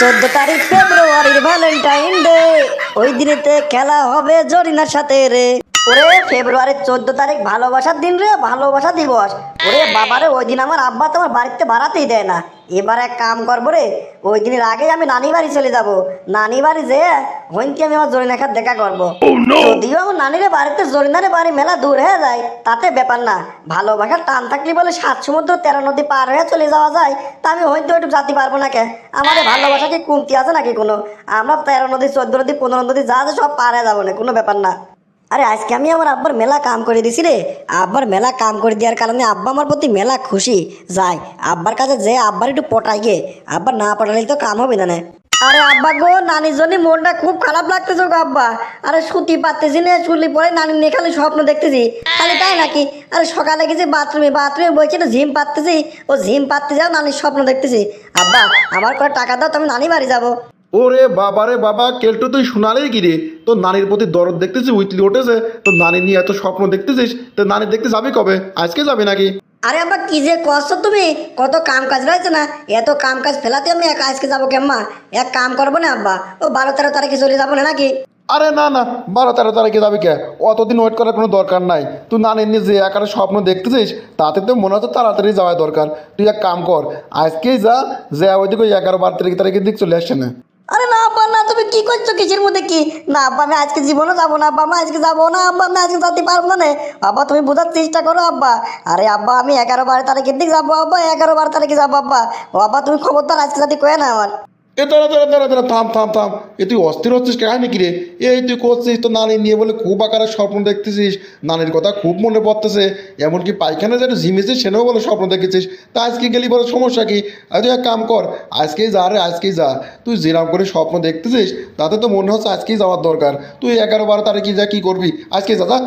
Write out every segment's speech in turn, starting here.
চোদ্দ তারিখ ফেব্রুয়ারির ভ্যালেন্টাইন ডে ওই দিনেতে খেলা হবে জরিনার সাথে রে। ওরে ফেব্রুয়ারির চোদ্দ তারিখ ভালোবাসার দিন রে ভালোবাসা দিবস। ওরে বাবারে ওই দিন আমার আব্বা তোমার বাড়িতে বাড়াতেই দেয় না। এবার এক কাম করব রে ওই দিনের আগে আমি নানি বাড়ি চলে যাব। নানি বাড়ি যে হইনকে আমি আমার জরিনা খাত দেখা করব। যদিও আমার নানিরে বাড়িতে জরিনারে বাড়ি মেলা দূর হয়ে যায় তাতে ব্যাপার না। ভালোবাসার টান থাকলে বলে সাত সমুদ্র তেরো নদী পার হয়ে চলে যাওয়া যায় তা আমি হয়তো একটু জাতি পারব না কে? আমাদের ভালোবাসা কি কমতি আছে নাকি কোনো? আমরা তেরো নদী চোদ্দ নদী পনেরো নদী যা আছে সব পার হয়ে যাব না কোনো ব্যাপার না। আরে, আজকে আমি আমার আব্বার মেলা কাম করে দিছি রে। আব্বার মেলা কাম করে দেওয়ার কারণে আব্বা আমার প্রতি মেলা খুশি। যাই, আব্বার কাছে যে আব্বার একটু পটাই গে আব্বার না পটালে তো কাম হবে না আরে, আব্বা গো, নানির জন্য মনটা খুব খারাপ লাগতেছে গো আব্বা। আরে, সুতি পারতেছি না শুলি পরে নানি নিয়ে খালি স্বপ্ন দেখতেছি। খালি তাই নাকি? আরে, সকালে গেছি বাথরুমে বাথরুমে বলছি না ঝিম পাততেছি। ও ঝিম পাততে যাও নানির স্বপ্ন দেখতেছি। আব্বা, আমার করে টাকা দাও তো আমি নানি বাড়ি যাব। ওরে বাবারে বাবা কেলটু তুই শোনালেই কি রে? তোর নানির প্রতি দরদ দেখতেছিস উইতলি উঠেছে তোর নানি নিয়ে এত স্বপ্ন দেখতেছিস তো নানি দেখতে যাবি কবে? আজকে যাবি নাকি? আরে আব্বা কি যে করছ তুমি? কত কাম কাজ রয়েছে না? এত কাম কাজ ফেলাতে আমি এক আজকে যাব কেম্মা এক কাম করব না আব্বা। ও বারো তেরো তারিখে চলে যাব না নাকি? আরে না না বারো তেরো তারিখে যাবি কে? অতদিন ওয়েট করার কোনো দরকার নাই। তুই নানির নিয়ে যে একারে স্বপ্ন দেখতেছিস তাতে তো মনে হচ্ছে তাড়াতাড়ি যাওয়া দরকার। তুই এক কাম কর আজকেই যা যে ওইদিকে ওই এগারো বারো তারিখ তারিখের দিক চলে আসছে না। আরে না, আব্বা, না, তুমি কি করছ? কিসের মধ্যে কি? না, আব্বা, আমি আজকে জীবনে যাব না, আব্বা, আমি আজকে যাব না, আব্বা, আমি আজকে যেতে পারব না। আব্বা, তুমি বোঝার চেষ্টা করো, আব্বা। আরে, আব্বা, আমি এগারো বারো তারিখের দিক যাব, আব্বা, এগারো বারো তারিখে যাব, আব্বা। ও, আব্বা, তুমি খবরদার আজকে যাতে কয়ে না আমার। এ দাঁড়া দাঁড়া দাঁড়া দাঁড়া থাম থাম থাম। এ তুই অস্থির হচ্ছিস কাহিনি কি রে? এই তুই করছিস তো নানি নিয়ে বলে খুব আকারে স্বপ্ন দেখতেছিস। নানির কথা খুব মনে পড়তেছে। এমনকি পায়খানা যেটা ঝিমেছিস সেটাও বলে স্বপ্ন দেখেছিস। তা আজকে গেলি বলে সমস্যা কি? আর তুই এক কাম কর, আজকেই যা রে, আজকেই যা। তুই যেরাম করে স্বপ্ন দেখতেছিস, তাতে তো মনে হচ্ছে আজকেই যাওয়ার দরকার। তুই এগারো বারো তারিখে যা কী করবি আজকে যা যা।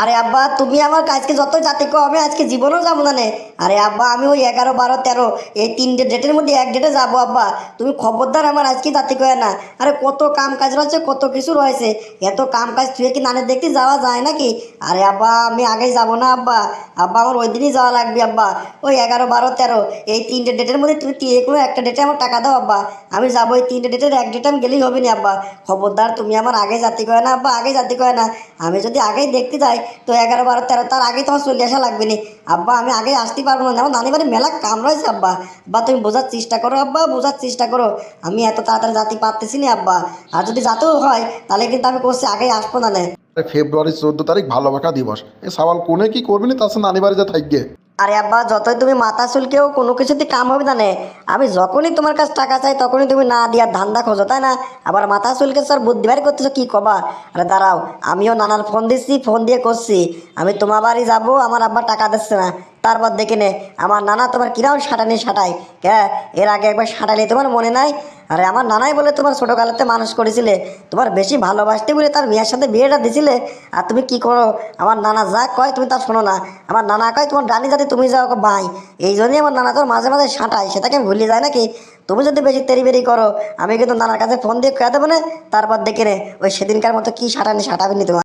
আরে আব্বা, তুমি আমার কাজকে যত জাতি কো আমি আজকে জীবনও যাব না নে। আরে আব্বা, আমি ওই এগারো, বারো, তেরো, এই তিনটে ডেটের মধ্যে এক ডেটে যাব আব্বা। তুমি খবরদার আমার আজকে জাতি কয়ে না। আরে কত কাম কাজ রয়েছে, কত কিছু রয়েছে। এত কাম কাজ তুই কি নানের দেখতে যাওয়া যায় নাকি? আরে আব্বা, আমি আগেই যাব না আব্বা। আব্বা, আমার ওই দিনই যাওয়া লাগবে আব্বা। ওই এগারো, বারো, তেরো, এই তিনটে ডেটের মধ্যে তুমি কোনো একটা ডেটে আমার টাকা দাও আব্বা। আমি যাব ওই তিনটে ডেটের এক ডেটে আমি গেলেই হবে না আব্বা। খবরদার, তুমি আমার আগে জাতি করে না আব্বা, আগে জাতি করে না। আমি যদি আগেই দেখতে যাই, তো এগারো, বারো, তেরো, তার আগেই তোমার চলে আসা লাগবে না। আব্বা, আমি আগে আসতে পারব না। যেমন নানি বাড়ি মেলা কাম রয়েছে আব্বা বা তুমি বোঝার চেষ্টা করো আব্বা, বোঝার চেষ্টা করো। আমি এত তাড়াতাড়ি জাতি পারতেছি না আব্বা। আর যদি যাতেও হয়, তাহলে কিন্তু আমি করছি আগেই আসব না নে। ফেব্রুয়ারি চোদ্দ তারিখ ভালোবাসা দিবস। এ সওয়াল কোনে কি করবি না? তার সাথে নানি বাড়ি যা থাকবে। আরে আব্বা, যতই তুমি মাথা চুলকেও কোনো কিছুতে কাম হবে না আমি যখনই তোমার কাছে টাকা চাই, তখনই তুমি না দিয়ার ধান্দা খোঁজো, তাই না? আবার মাথা চুলকে স্যার বুদ্ধি বাড়ি করতেছো, কি কবা? আরে দাঁড়াও, আমিও নানার ফোন দিচ্ছি, ফোন দিয়ে করছি। আমি তোমার বাড়ি যাব, আমার আব্বা টাকা দিচ্ছে না। তারপর দেখে নে, আমার নানা তোমার কিরাম সাঁটানি সাঁটাই হ্যাঁ এর আগে একবার সাঁটালে তোমার মনে নাই? আরে আমার নানাই বলে তোমার ছোটোকালেতে মানুষ করেছিলে, তোমার বেশি ভালোবাসতে বলে তার মেয়ের সাথে বিয়েটা দিছিলে? আর তুমি কি করো? আমার নানা যা কয় তুমি তা শোনো না। আমার নানা কয়, তোমার ডানি যাতে তুমি যাও ভাই। এই জন্যই আমার নানা তোর মাঝে মাঝে সাঁটায়, সেটাকে ভুলে যায় নাকি? তুমি যদি বেশি তেরি বেরি করো, আমি কিন্তু নানার কাছে ফোন দিয়ে কয়ে দেবো না, তারপর দেখে রে ওই সেদিনকার মতো কী সাঁটানি সাঁটাবেনি তোমার?